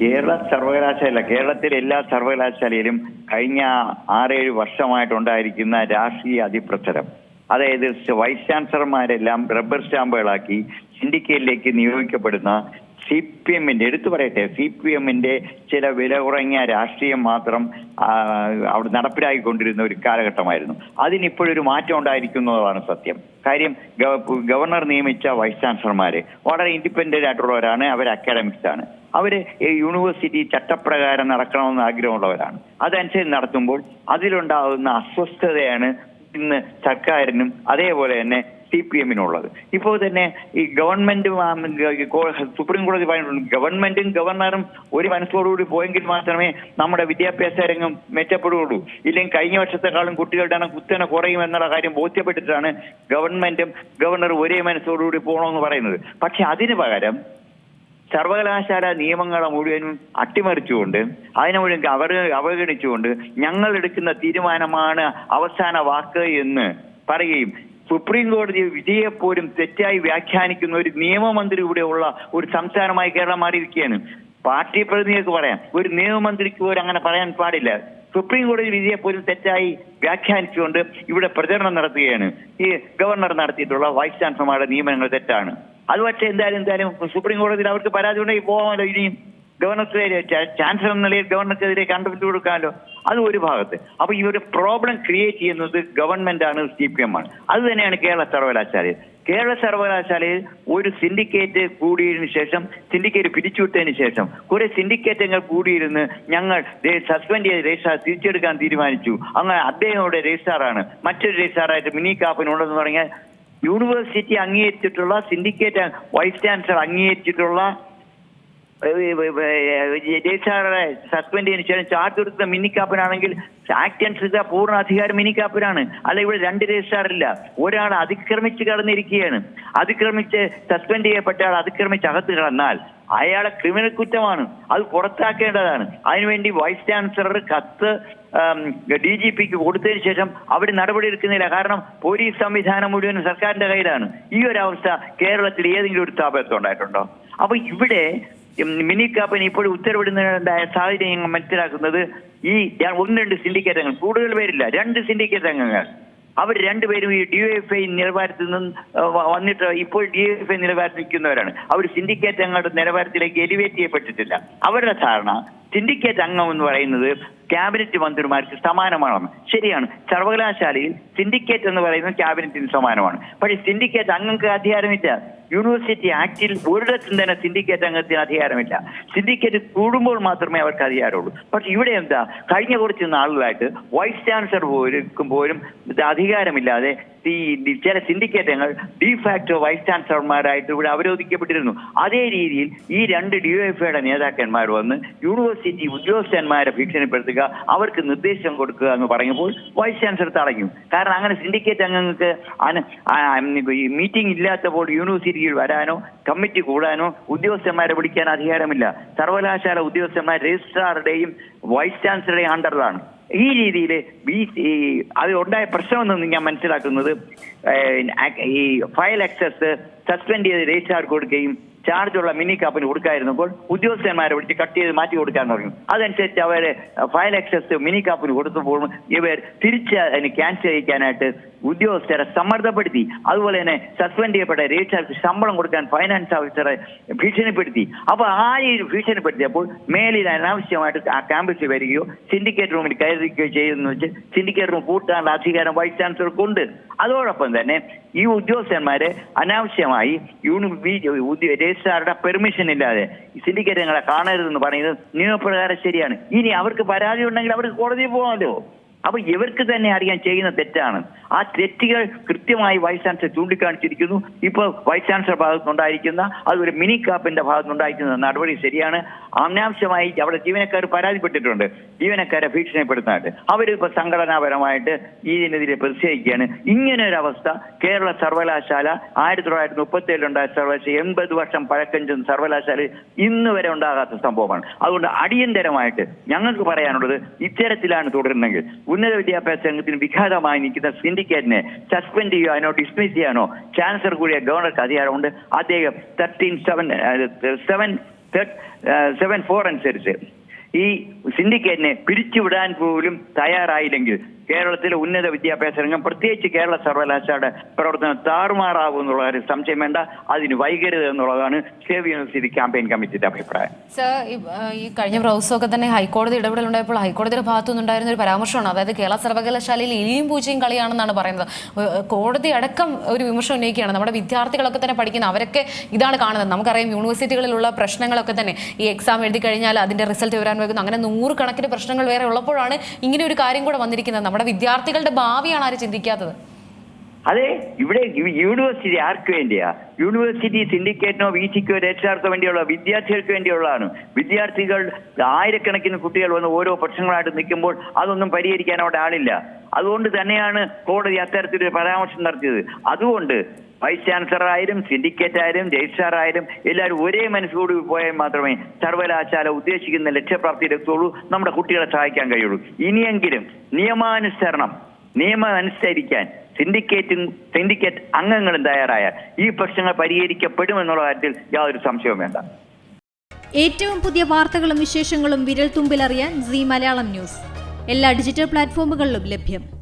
കേരള സർവകലാശാല കേരളത്തിലെ എല്ലാ സർവകലാശാലയിലും കഴിഞ്ഞ ആറേഴ് വർഷമായിട്ടുണ്ടായിരിക്കുന്ന രാഷ്ട്രീയ അതിപ്രസരം. അതായത് വൈസ് ചാൻസലർമാരെല്ലാം റബ്ബർ സ്റ്റാമ്പുകളാക്കി സിൻഡിക്കേറ്റിലേക്ക് നിയോഗിക്കപ്പെടുന്ന സി പി എമ്മിന്റെ എടുത്തു പറയട്ടെ സി പി എമ്മിന്റെ ചില വില കുറഞ്ഞ രാഷ്ട്രീയം മാത്രം അവിടെ നടപ്പിലാക്കിക്കൊണ്ടിരുന്ന ഒരു കാലഘട്ടമായിരുന്നു. അതിനിപ്പോഴൊരു മാറ്റം ഉണ്ടായിരിക്കുന്നതാണ് സത്യം. കാര്യം ഗവർണർ നിയമിച്ച വൈസ് ചാൻസലർമാര് വളരെ ഇൻഡിപെൻഡന്റ് ആയിട്ടുള്ളവരാണ് അവർ അക്കാഡമിക്സ് ആണ്. അവർ യൂണിവേഴ്സിറ്റി ചട്ടപ്രകാരം നടക്കണമെന്ന് ആഗ്രഹമുള്ളവരാണ്. അതനുസരിച്ച് നടത്തുമ്പോൾ അതിലുണ്ടാകുന്ന അസ്വസ്ഥതയാണ് ഇന്ന് സർക്കാരിനും അതേപോലെ തന്നെ സി പി എമ്മിനുള്ളത്. ഇപ്പോൾ തന്നെ ഈ ഗവൺമെന്റ് സുപ്രീം കോടതി പറഞ്ഞിട്ടുണ്ട്. ഗവൺമെന്റും ഗവർണറും ഒരു മനസ്സോടുകൂടി പോയെങ്കിൽ മാത്രമേ നമ്മുടെ വിദ്യാഭ്യാസ രംഗം മെച്ചപ്പെടുകയുള്ളൂ. ഇല്ലെങ്കിൽ കഴിഞ്ഞ വർഷത്തെക്കാളും കുട്ടികളുടെ എണ്ണം കുത്തനെ കുറയും എന്നുള്ള കാര്യം ബോധ്യപ്പെട്ടിട്ടാണ് ഗവൺമെന്റും ഗവർണറും ഒരേ മനസ്സോടുകൂടി പോകണമെന്ന് പറയുന്നത്. പക്ഷെ അതിന് പകരം സർവകലാശാല നിയമങ്ങളെ മുഴുവനും അട്ടിമറിച്ചുകൊണ്ട് അതിനെ മുഴുവൻ അവർ അവഗണിച്ചുകൊണ്ട് ഞങ്ങൾ എടുക്കുന്ന തീരുമാനമാണ് അവസാന വാക്ക് എന്ന് പറയുകയും സുപ്രീം കോടതി വിധിയെപ്പോലും തെറ്റായി വ്യാഖ്യാനിക്കുന്ന ഒരു നിയമമന്ത്രി കൂടെയുള്ള ഒരു സംസ്ഥാനമായി കേരളം മാറിയിരിക്കുകയാണ്. പാർട്ടി പ്രതിനിധിക്ക് പറയാം ഒരു നിയമമന്ത്രിക്ക് പോലും അങ്ങനെ പറയാൻ പാടില്ല. സുപ്രീം കോടതി വിധിയെ പോലും തെറ്റായി വ്യാഖ്യാനിച്ചുകൊണ്ട് ഇവിടെ പ്രചരണം നടത്തുകയാണ്. ഈ ഗവർണർ നടത്തിയിട്ടുള്ള വൈസ് ചാൻസലർമാരുടെ നിയമനങ്ങൾ തെറ്റാണ്. അത് പക്ഷേ എന്തായാലും എന്തായാലും സുപ്രീം കോടതിയിൽ അവർക്ക് പരാതി ഉണ്ടെങ്കിൽ പോകാമല്ലോ ഇനിയും. ഗവർണർക്കെതിരെ ചാൻസലർ എന്ന നിലയിൽ ഗവർണർക്കെതിരെ കണ്ടുപിടിച്ചു കൊടുക്കാമല്ലോ. അത് ഒരു ഭാഗത്ത്. അപ്പൊ ഈ ഒരു പ്രോബ്ലം ക്രിയേറ്റ് ചെയ്യുന്നത് ഗവൺമെന്റ് ആണ് സി പി എം ആണ്. അത് തന്നെയാണ് കേരള സർവകലാശാലയിൽ. കേരള സർവകലാശാലയിൽ ഒരു സിൻഡിക്കേറ്റ് കൂടിയതിനു ശേഷം സിൻഡിക്കേറ്റ് പിരിച്ചുവിട്ടതിന് ശേഷം കുറെ സിൻഡിക്കേറ്റങ്ങൾ കൂടിയിരുന്ന് ഞങ്ങൾ സസ്പെൻഡ് ചെയ്ത് രജിസ്ട്രാർ തിരിച്ചെടുക്കാൻ തീരുമാനിച്ചു. അങ്ങനെ അദ്ദേഹം ഇവിടെ രജിസ്ട്രാറാണ് മറ്റൊരു രജിസ്ട്രാറായിട്ട് മിനി കാപ്പനുണ്ടെന്ന് പറഞ്ഞാൽ യൂണിവേഴ്സിറ്റി അംഗീകരിച്ചിട്ടുള്ള സിൻഡിക്കേറ്റ് വൈസ് ചാൻസലർ അംഗീകരിച്ചിട്ടുള്ള സസ്പെൻഡ് ചെയ്തതിനു ശേഷം ചാർജ് കൊടുത്ത മിനിക്കാപ്പനാണെങ്കിൽ ആക്ട് അനുസരിച്ച പൂർണ അധികാരം മിനിക്കാപ്പനാണ് അല്ല ഇവിടെ രണ്ട് രജിസ്ട്രാറില്ല ഒരാൾ അതിക്രമിച്ച് കടന്നിരിക്കുകയാണ്. അതിക്രമിച്ച് സസ്പെൻഡ് ചെയ്യപ്പെട്ട ആൾ അതിക്രമിച്ച് അകത്ത് കടന്നാൽ അയാളെ ക്രിമിനൽ കുറ്റമാണ്. അത് പുറത്താക്കേണ്ടതാണ്. അതിനുവേണ്ടി വൈസ് ചാൻസലർ കത്ത് ഡി ജി പിക്ക് കൊടുത്തതിന് ശേഷം അവിടെ നടപടി എടുക്കുന്നില്ല. കാരണം പോലീസ് സംവിധാനം മുഴുവൻ സർക്കാരിന്റെ കയ്യിലാണ്. ഈ ഒരു അവസ്ഥ കേരളത്തിൽ ഏതെങ്കിലും ഒരു സ്ഥാപനത്തിൽ ഉണ്ടായിട്ടുണ്ടോ? അപ്പൊ ഇവിടെ മിനി കാപ്പൻ ഇപ്പോൾ ഉത്തരവിടുന്നതിനുണ്ടായ സാഹചര്യം ഞങ്ങൾ മനസ്സിലാക്കുന്നത് ഈ ഒന്ന് രണ്ട് സിൻഡിക്കേറ്റ് അംഗങ്ങൾ കൂടുതൽ പേരില്ല രണ്ട് സിൻഡിക്കേറ്റ് അംഗങ്ങൾ. അവർ രണ്ടുപേരും ഈ ഡി എഫ് ഐ നിലവാരത്തിൽ നിന്ന് വന്നിട്ട് ഇപ്പോൾ ഡി എഫ് ഐ നിലവാരത്തിൽ നിൽക്കുന്നവരാണ്. അവർ സിൻഡിക്കേറ്റ് അംഗങ്ങളുടെ നിലവാരത്തിലേക്ക് എലിവേറ്റ് ചെയ്യപ്പെട്ടിട്ടില്ല. അവരുടെ ധാരണ സിൻഡിക്കേറ്റ് അംഗം എന്ന് പറയുന്നത് ക്യാബിനറ്റ് മന്ത്രിമാർക്ക് സമാനമാണ്. ശരിയാണ്. സർവകലാശാലയിൽ സിൻഡിക്കേറ്റ് എന്ന് പറയുന്നത് ക്യാബിനറ്റിന് സമാനമാണ്. പക്ഷേ സിൻഡിക്കേറ്റ് അംഗങ്ങൾക്ക് അധികാരമില്ല. യൂണിവേഴ്സിറ്റി ആക്ടിൽ ഒരിടത്തും തന്നെ സിൻഡിക്കേറ്റ് അംഗത്തിന് അധികാരമില്ല. സിൻഡിക്കേറ്റ് കൂടുമ്പോൾ മാത്രമേ അവർക്ക് അധികാരമുള്ളൂ. പക്ഷെ ഇവിടെ എന്താ? കഴിഞ്ഞ കുറച്ച് നാളുകളായിട്ട് വൈസ് ചാൻസലർ പോലും പോലും അധികാരമില്ലാതെ ഈ ചില സിൻഡിക്കേറ്റങ്ങൾ ഡിഫാക്ടോ വൈസ് ചാൻസലർമാരായിട്ട് ഇവിടെ അവരോധിക്കപ്പെട്ടിരുന്നു. അതേ രീതിയിൽ ഈ രണ്ട് ഡി എഫ് ഐയുടെ നേതാക്കന്മാർ വന്ന് യൂണിവേഴ്സിറ്റി ഉദ്യോഗസ്ഥന്മാരെ ഭീഷണിപ്പെടുത്തുക അവർക്ക് നിർദ്ദേശം കൊടുക്കുക എന്ന് പറയുമ്പോൾ വൈസ് ചാൻസലർ തടഞ്ഞു കാരണം അങ്ങനെ സിൻഡിക്കേറ്റ് അംഗങ്ങൾക്ക് മീറ്റിംഗ് ഇല്ലാത്തപ്പോൾ യൂണിവേഴ്സിറ്റിയിൽ വരാനോ കമ്മിറ്റി കൂടാനോ ഉദ്യോഗസ്ഥന്മാരെ വിളിക്കാൻ അധികാരമില്ല. സർവകലാശാല ഉദ്യോഗസ്ഥന്മാർ രജിസ്ട്രാറുടെയും വൈസ് ചാൻസലറുടെയും അണ്ടറിലാണ് ഈ രീതിയിൽ ഈ അത് ഉണ്ടായ പ്രശ്നമെന്ന് ഞാൻ മനസ്സിലാക്കുന്നത് ഈ ഫയൽ ആക്സസ് സസ്പെൻഡ് ചെയ്ത് രജിസ്ട്രാർ കൊടുക്കുകയും ചാർജുള്ള മിനി കാപ്പിന് കൊടുക്കായിരുന്നപ്പോൾ ഉദ്യോഗസ്ഥന്മാരെ വിളിച്ച് കട്ട് ചെയ്ത് മാറ്റി കൊടുക്കാൻ തുടങ്ങി അതനുസരിച്ച് അവരെ ഫയൽ ആക്സസ് മിനി കാപ്പിന് കൊടുത്തപ്പോൾ ഇവർ തിരിച്ച് അതിന് ക്യാൻസൽ ചെയ്യിക്കാനായിട്ട് ഉദ്യോഗസ്ഥരെ സമ്മർദ്ദപ്പെടുത്തി. അതുപോലെ തന്നെ സസ്പെൻഡ് ചെയ്യപ്പെട്ട രജിസ്ട്രാർക്ക് ശമ്പളം കൊടുക്കാൻ ഫൈനാൻസ് ഓഫീസറെ ഭീഷണിപ്പെടുത്തി. അപ്പൊ ആ രീതിയിൽ ഭീഷണിപ്പെടുത്തിയപ്പോൾ മേലിൽ അനാവശ്യമായിട്ട് ആ ക്യാമ്പസിൽ വരികയോ സിൻഡിക്കേറ്റ് റൂമിൽ കയറിക്കുകയോ ചെയ്തെന്ന് വെച്ച് സിൻഡിക്കേറ്റ് റൂം പൂട്ടാനുള്ള അധികാരം വൈസ് ചാൻസലർക്കുണ്ട് അതോടൊപ്പം തന്നെ ഈ ഉദ്യോഗസ്ഥന്മാരെ അനാവശ്യമായി രജിസ്ട്രാറുടെ പെർമിഷൻ ഇല്ലാതെ സിൻഡിക്കേറ്റ് ഞങ്ങളെ കാണരുതെന്ന് പറയുന്നത് നിയമപ്രകാരം ശരിയാണ്. ഇനി അവർക്ക് പരാതി ഉണ്ടെങ്കിൽ അവർക്ക് കോടതിയിൽ പോകാമല്ലോ. അപ്പൊ ഇവർക്ക് തന്നെ അറിയാൻ ചെയ്യുന്ന തെറ്റാണ്. ആ തെറ്റുകൾ കൃത്യമായി വൈസ് ചാൻസലർ ചൂണ്ടിക്കാണിച്ചിരിക്കുന്നു. ഇപ്പോൾ വൈസ് ചാൻസലർ ഭാഗത്തുനിന്നുണ്ടായിരിക്കുന്ന ഒരു മിനി കാപ്പിന്റെ ഭാഗത്തുനിന്നുണ്ടായിരിക്കുന്ന നടപടി ശരിയാണ്. അനാവശ്യമായി അവിടെ ജീവനക്കാർ പരാതിപ്പെട്ടിട്ടുണ്ട്. ജീവനക്കാരെ ഭീഷണിപ്പെടുത്താനായിട്ട്. അവരിപ്പോ സംഘടനാപരമായിട്ട് ഇതിനെതിരെ പ്രതിഷേധിക്കുകയാണ്. ഇങ്ങനെ ഒരു അവസ്ഥ കേരള സർവകലാശാല ആയിരത്തി തൊള്ളായിരത്തി മുപ്പത്തി ഏഴിലുണ്ടായ സർവകലാശാല എൺപത് വർഷം പഴക്കം ചെന്ന സർവകലാശാല ഇന്ന് വരെ ഉണ്ടാകാത്ത സംഭവമാണ്. അതുകൊണ്ട് അടിയന്തരമായിട്ട് ഞങ്ങൾക്ക് പറയാനുള്ളത് ഇത്തരത്തിലാണ് തുടരുന്നെങ്കിൽ ഉന്നത വിദ്യാഭ്യാസ രംഗത്തിന് വിഘാതമായി നിൽക്കുന്ന സിൻഡിക്കേറ്റിനെ സസ്പെൻഡ് ചെയ്യാനോ ഡിസ്മിസ് ചെയ്യാനോ ചാൻസലർ കൂടിയ ഗവർണർക്ക് അധികാരമുണ്ട്. അദ്ദേഹം thirteen seven seven seven four അനുസരിച്ച് ഈ സിൻഡിക്കേറ്റിനെ പിരിച്ചുവിടാൻ പോലും തയ്യാറായില്ലെങ്കിൽ കേരളത്തിലെ ഉന്നത വിദ്യാഭ്യാസ രംഗം പ്രത്യേകിച്ച് കേരള സർവകലാശാലയുടെ പ്രവർത്തനം താറുമാറാവും എന്നുള്ള ഒരു സംശയം വേണ്ട. അതിന് വൈകരുത് എന്നുള്ളതാണ് സേവ് യൂണിവേഴ്സിറ്റി ക്യാമ്പയിൻ കമ്മിറ്റിയുടെ അഭിപ്രായം. സർ ഈ കഴിഞ്ഞ ദിവസമൊക്കെ തന്നെ ഹൈക്കോടതി ഇടപെടലുണ്ടായപ്പോൾ ഹൈക്കോടതിയുടെ ഭാഗത്തുനിന്നുണ്ടായിരുന്ന ഒരു പരാമർശമാണ്. അതായത് കേരള സർവകലാശാലയിൽ ഇനിയും പൂച്ചയും കളിയാണെന്നാണ് പറയുന്നത്. കോടതി അടക്കം ഒരു വിമർശനം ഉന്നയിക്കുകയാണ്. നമ്മുടെ വിദ്യാർത്ഥികളൊക്കെ തന്നെ പഠിക്കുന്ന അവരൊക്കെ ഇതാണ് കാണുന്നത്. നമുക്കറിയാം യൂണിവേഴ്സിറ്റികളിലുള്ള പ്രശ്നങ്ങളൊക്കെ തന്നെ ഈ എക്സാം എഴുതി കഴിഞ്ഞാൽ അതിന്റെ റിസൾട്ട് വരാൻ വൈകുന്നു. അങ്ങനെ നൂറുകണക്കിന് പ്രശ്നങ്ങൾ വേറെ ഉള്ളപ്പോഴാണ് ഇങ്ങനെ ഒരു കാര്യം കൂടെ വന്നിരിക്കുന്നത്. നമ്മുടെ വിദ്യാർത്ഥികളുടെ ഭാവിയാണ് ആര് ചിന്തിക്കാത്തത്? അതെ ഇവിടെ യൂണിവേഴ്സിറ്റി ആർക്ക് വേണ്ടിയാ? യൂണിവേഴ്സിറ്റി സിൻഡിക്കേറ്റിനോ വി സിക്കോ രക്ഷാർത്ഥോ വേണ്ടിയുള്ള വിദ്യാർത്ഥികൾക്ക് വേണ്ടിയുള്ളതാണ്. വിദ്യാർത്ഥികൾ ആയിരക്കണക്കിന് കുട്ടികൾ വന്ന് ഓരോ പ്രശ്നങ്ങളായിട്ട് നിൽക്കുമ്പോൾ അതൊന്നും പരിഹരിക്കാൻ അവിടെ ആളില്ല. അതുകൊണ്ട് തന്നെയാണ് കോടതി അത്തരത്തിലൊരു പരാമർശം നടത്തിയത്. അതുകൊണ്ട് വൈസ് ചാൻസലറായാലും സിൻഡിക്കേറ്റായാലും ആയാലും എല്ലാവരും ഒരേ മനസ്സോട് പോയാൽ മാത്രമേ സർവകലാശാല ഉദ്ദേശിക്കുന്ന ലക്ഷ്യപ്രാപ്തി ലക്ഷ്യപ്രാപ്തിയിലെത്തുള്ളൂ നമ്മുടെ കുട്ടികളെ സഹായിക്കാൻ കഴിയുള്ളൂ. ഇനിയെങ്കിലും നിയമാനുസരണം നിയമം അനുസരിക്കാൻ സിൻഡിക്കേറ്റും സിൻഡിക്കേറ്റ് അംഗങ്ങളും തയ്യാറായാൽ ഈ പ്രശ്നങ്ങൾ പരിഹരിക്കപ്പെടുമെന്നുള്ള കാര്യത്തിൽ യാതൊരു സംശയവും വേണ്ട. ഏറ്റവും പുതിയ വാർത്തകളും വിശേഷങ്ങളും വിരൽ തുമ്പിലറിയാൻ സി മലയാളം ന്യൂസ്. എല്ലാ ഡിജിറ്റൽ പ്ലാറ്റ്ഫോമുകളിലും ലഭ്യം.